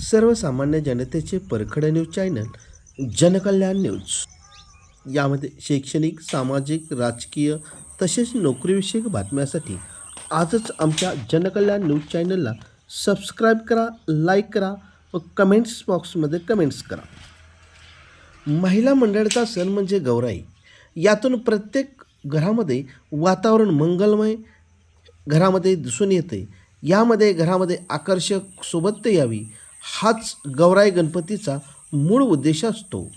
सर्वसामान्य जनतेचे परखड न्यूज चॅनल जनकल्याण न्यूज. यामध्ये शैक्षणिक सामाजिक राजकीय तसेच नोकरीविषयक बातम्यासाठी आजच आमच्या जनकल्याण न्यूज चॅनलला सबस्क्राईब करा लाईक करा व कमेंट्स बॉक्समध्ये कमेंट्स करा. महिला मंडळाचा सण म्हणजे गौराई. यातून प्रत्येक घरामध्ये वातावरण मंगलमय घरामध्ये दिसून येते. यामध्ये घरामध्ये आकर्षक सोबत यावी. हाच गौराई गणपतीचा मूळ उद्देश असतो.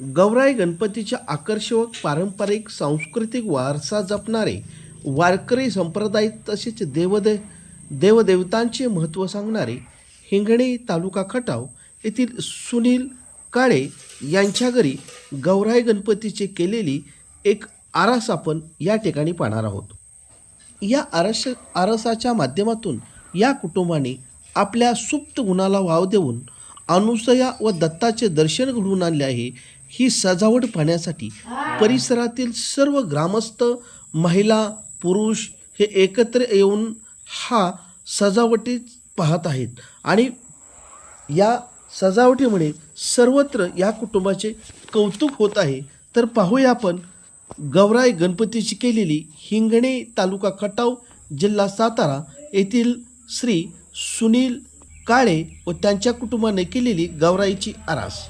गौराई गणपतीच्या आकर्षक पारंपरिक सांस्कृतिक वारसा जपणारे वारकरी संप्रदाय तसेच देवदे देवदेवतांचे महत्त्व सांगणारे हिंगणी तालुका खटाव येथील सुनील काळे यांच्या घरी गौराई गणपतीचे केलेली एक आरास आपण या ठिकाणी पाहणार आहोत. या आरस आरसाच्या माध्यमातून या कुटुंबाने आपल्या सुप्त गुणाला वाव देऊन अनुसया व दत्ताचे दर्शन घडवून आणले आहे. ही सजावट पाहण्यासाठी परिसरातील सर्व ग्रामस्थ महिला पुरुष हे एकत्र येऊन हा सजावटी पाहत आहेत. आणि या सजावटीमुळे सर्वत्र या कुटुंबाचे कौतुक होत आहे. तर पाहूया आपण गौराई गणपतीची केलेली हिंगणे तालुका खटाव जिल्हा सातारा येथील श्री सुनील काळे व त्यांच्या कुटुंबाने केलेली गौराईची आरास.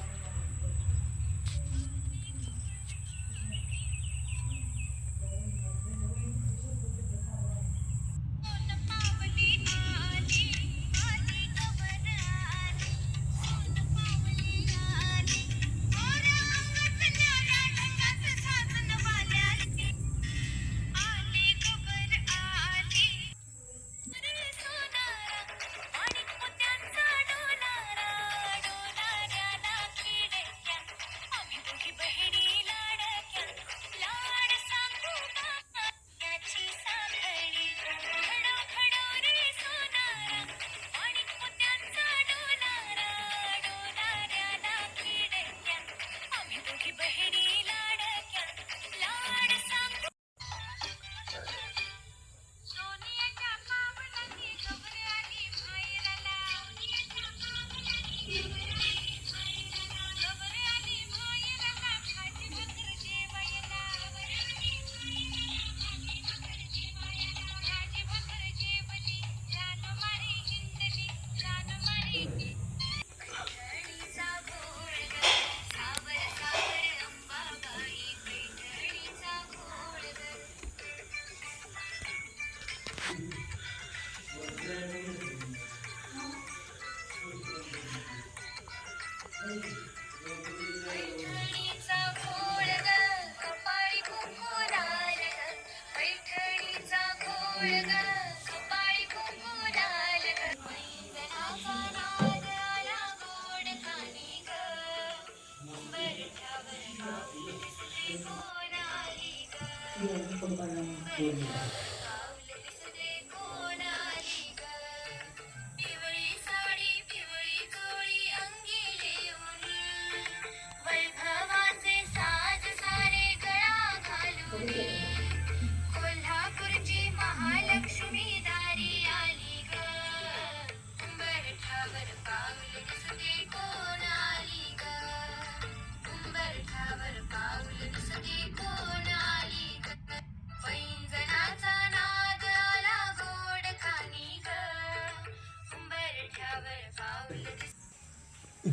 Yan, ito pala. Yan.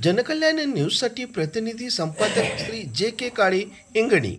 जनकल्याण न्यूजसाठी प्रतिनिधी संपादक श्री जे के काळे इंगणी.